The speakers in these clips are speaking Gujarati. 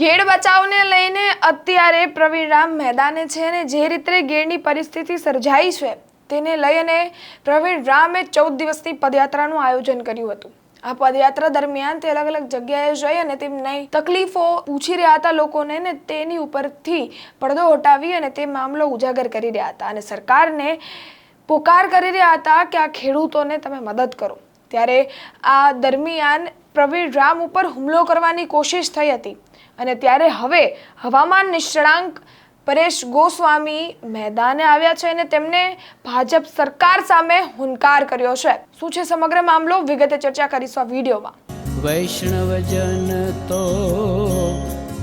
ગેડ બચાવને લઈને અત્યારે પ્રવીણ રામ મેદાને છે અને જે રીતે ઘેડની પરિસ્થિતિ સર્જાઈ છે, તેને લઈને પ્રવીણ રામે ચૌદ દિવસની પદયાત્રાનું આયોજન કર્યું હતું. આ પદયાત્રા દરમિયાન તે અલગ અલગ જગ્યાએ જઈ અને તેમની તકલીફો પૂછી રહ્યા હતા લોકોને ને તેની ઉપરથી પડદો હટાવી અને તે મામલો ઉજાગર કરી રહ્યા હતા અને સરકારને પોકાર કરી રહ્યા હતા કે આ ખેડૂતોને તમે મદદ કરો. ત્યારે આ દરમિયાન પ્રવીણ રામ ઉપર હુમલો કરવાની કોશિશ થઈ હતી. અને ત્યારે હવે હવામાન નિષ્ણાંક પરેશ ગોસ્વામી મેદાને આવ્યા છે અને તેમને ભાજપ સરકાર સામે હુંકાર કર્યો છે. શું છે સમગ્ર મામલો? વિગતે ચર્ચા કરીશું આ વિડીયોમાં. વૈષ્ણવજન તો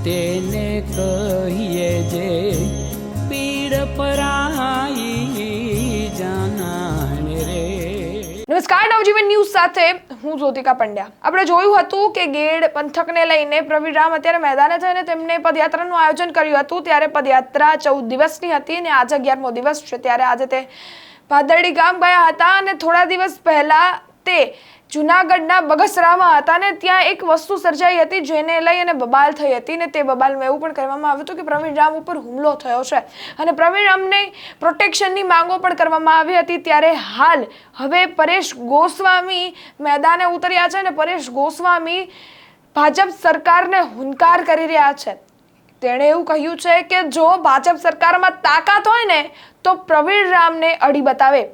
તેને કહીએ જે પીડ પરાઈ નવજીવન ન્યૂઝ સાથે હું જ્યોતિકા પંડ્યા. આપણે જોયું હતું કે ગેડ પંથકને લઈને પ્રવીણ રામ અત્યારે મેદાને થઈને તેમને પદયાત્રાનું આયોજન કર્યું હતું. ત્યારે પદયાત્રા ચૌદ દિવસની હતી અને આજે અગિયારમો દિવસ છે. ત્યારે આજે તે ભાદરડી ગામ ગયા હતા અને થોડા દિવસ પહેલાં તે જુનાગઢના બગસરામાં હતા ને ત્યાં એક વસ્તુ સર્જાઈ હતી જેને લઈ અને બબાલ થઈ હતી ને તે બબાલમાં એવું પણ કહેવામાં આવ્યું હતું કે પ્રવીણ રામ ઉપર હુમલો થયો છે. અને પ્રવીણ રામને પ્રોટેક્શનની માંગો પણ કરવામાં આવી હતી ત્યારે હાલ હવે પરેશ ગોસ્વામી મેદાને ઉતર્યા છે અને પરેશ ગોસ્વામી ભાજપ સરકારને હુંકાર કરી રહ્યા છે. તેણે એવું કહ્યું છે કે જો ભાજપ સરકારમાં તાકાત હોય ને તો પ્રવીણ રામને અડી બતાવે.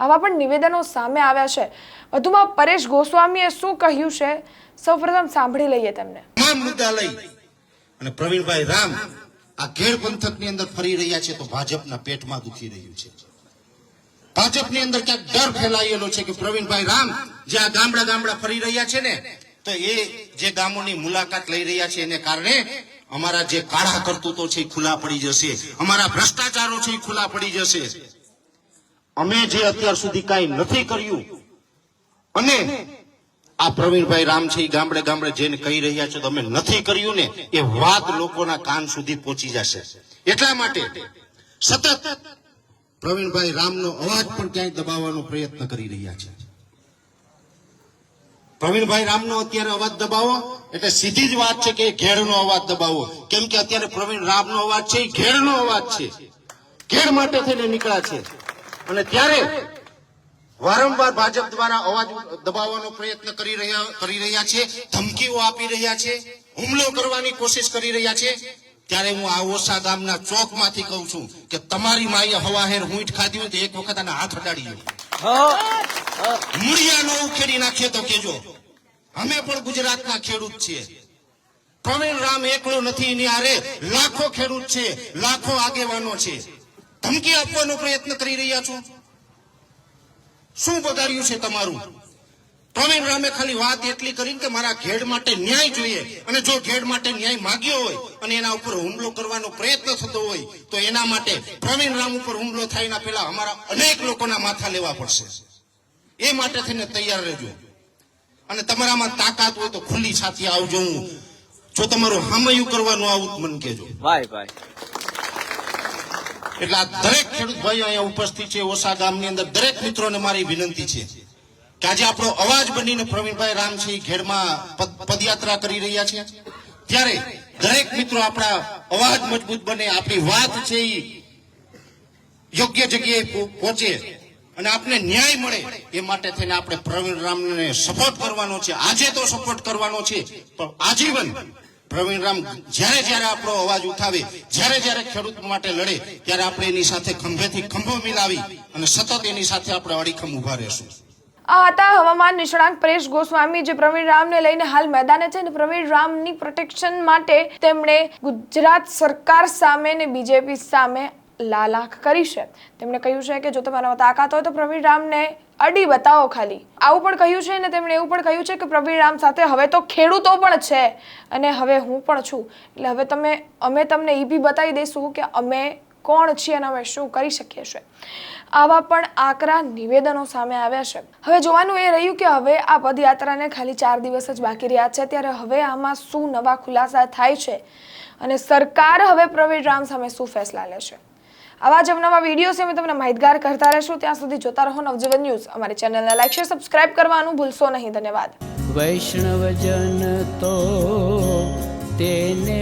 આવા પણ નિવેદનો સામે આવ્યા છે. વધુમાં પરેશ ગોસ્વામીએ શું કહ્યું છે? સૌપ્રથમ સાંભળી લઈએ તેમને. તમામ મુદ્દા લઈ અને પ્રવીણભાઈ રામ આ ઘેડ પંથકની અંદર ફરી રહ્યા છે તો ભાજપના પેટમાં દુખી રહ્યું છે. ભાજપની અંદર ક્યાંક ડર ફેલાયેલો છે કે પ્રવીણભાઈ રામ જે આ ગામડા ગામડા ફરી રહ્યા છે ને, તો એ જે ગામોની મુલાકાત લઈ રહ્યા છે એને કારણે અમારા જે કાળા કરતૂતો છે એ ખુલ્લા પડી જશે. અમારા ભ્રષ્ટાચારો છે એ ખુલ્લા પડી જશે. અમે જે અત્યાર સુધી કાંઈ નથી કર્યું, અને આ પ્રવીણભાઈ રામ છે એ ગામડે ગામડે જેને કહી રહ્યા છે તો અમે નથી કર્યું ને, એ વાત લોકોના કાન સુધી પહોંચી જશે. એટલા માટે સતત પ્રવીણભાઈ રામનો અવાજ પણ ક્યાંય દબાવવાનો પ્રયત્ન કરી રહ્યા છે. પ્રવીણભાઈ રામનો અત્યારે અવાજ દબાવો, એટલે સીધી જ વાત છે કે ઘેડનો અવાજ દબાવો. કેમ કે અત્યારે પ્રવીણ રામનો અવાજ છે, એ ઘેડનો અવાજ છે. ઘેડ માટે થઈને નીકળ્યા છે. અને ત્યારે વારંવાર ભાજપ દ્વારા અવાજ દબાવવાનો પ્રયત્ન કરી રહ્યા કરી રહ્યા છે, ધમકીઓ આપી રહ્યા છે, હુમલો કરવાની કોશિશ કરી રહ્યા છે. ત્યારે હું આ ઓસા ગામના ચોકમાંથી કહું છું કે તમારી માએ હવાહેર ઊંટ ખાધી હોય તો એક વખત આના હાથ અડાડી મૂળિયા નો ઉખેડી નાખીએ તો કેજો અમે પણ ગુજરાતના ખેડૂત છીએ. પ્રવીણ રામ એકલો નથી, એની આરે લાખો ખેડૂત છે, લાખો આગેવાનો છે. ધમકી આપવાનો પ્રયત્ન કરી રહ્યા છો? શું બગાડ્યું છે તમારું? પ્રવીણ રામે ખાલી વાત એટલી કરી કે મારા ઘેડ માટે ન્યાય જોઈએ અને જો ઘેડ માટે ન્યાય માગ્યો હોય અને એના ઉપર હુમલો કરવાનો પ્રયત્ન થતો હોય, તો એના માટે પ્રવીણ રામ ઉપર હુમલો થાય એના પહેલા અમારા અનેક લોકોના માથા લેવા પડશે. એ માટે થઈને તૈયાર રહેજો. અને તમારામાં તાકાત હોય તો ખુલ્લી સાથે આવજો. હું જો તમારું હામયું કરવાનું આવું મન કેજો ભાઈ ભાઈ. એટલે આ દરેક ખેડૂત ભાઈઓ અહીંયા ઉપસ્થિત છે, ઓસા ગામની અંદર દરેક મિત્રોને મારી વિનંતી છે કે આજે આપણો અવાજ બનીને પ્રવીણભાઈ રામસિંહ ઘેડમાં પદ- પદયાત્રા કરી રહ્યા છે. ત્યારે દરેક મિત્રો આપણા અવાજ મજબૂત બને, આપણી વાત છે એ યોગ્ય જગ્યાએ પહોંચે અને આપને ન્યાય મળે એ માટે થઈને આપણે પ્રવીણ રામને સપોર્ટ કરવાનો છે. આજે તો સપોર્ટ કરવાનો છે, પણ આજીવન પ્રવીણ રામ જ્યારે જ્યારે આપણો અવાજ ઉઠાવે, જ્યારે જ્યારે ખેડૂત માટે લડે, ત્યારે આપણે એની સાથે ખંભેથી ખંભો મિલાવી અને સતત એની સાથે આપણે અડીખમ ઊભા રહેશું. આ હતા હવામાન નિષ્ણાંત પરેશ ગોસ્વામી, જે પ્રવીણ રામને લઈને હાલ મેદાને છે અને પ્રવીણ રામની પ્રોટેક્શન માટે તેમણે ગુજરાત સરકાર સામે ને બીજેપી સામે લાલાખ કરી છે. તેમણે કહ્યું છે કે જો તમારામાં તાકાત હોય તો પ્રવીણ રામને અડી બતાવો ખાલી. આવું પણ કહ્યું છે ને તેમણે એવું પણ કહ્યું છે કે પ્રવીણ રામ સાથે હવે તો ખેડૂતો પણ છે અને હવે હું પણ છું. એટલે હવે તમે, અમે તમને એ બી બતાવી દઈશું કે અમે કોણ છીએ અને અમે શું કરી શકીએ છીએ. આવા પણ આકરા નિવેદનો સામે આવ્યા છે. હવે જોવાનું એ રહ્યું કે હવે આ પદયાત્રાને ખાલી ચાર દિવસ જ બાકી રહ્યા છે, ત્યારે હવે આમાં શું નવા ખુલાસા થાય છે અને સરકાર હવે પ્રવીણ રામ સામે શું ફેસલા લે છે? આવા જ નવા વિડીયોઝ અમે તમને માહિતગાર કરતા રહેશું. ત્યાં સુધી જોતા રહો નવજીવન ન્યૂઝ. અમારી ચેનલને લાઈક, શેર, સબસ્ક્રાઇબ કરવાનું ભૂલશો નહીં. ધન્યવાદ. વૈષ્ણવજન તો તેને